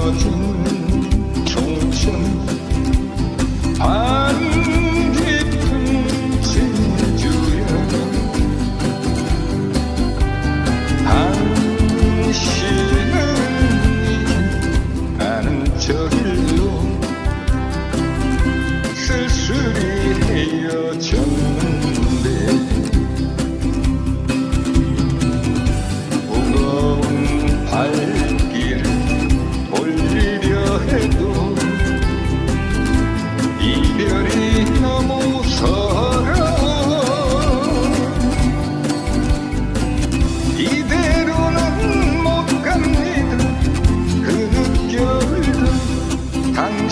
젖은 청춘 밤 깊은 진주야 당신은 나는 저길로 쓸쓸히 헤어져 I'm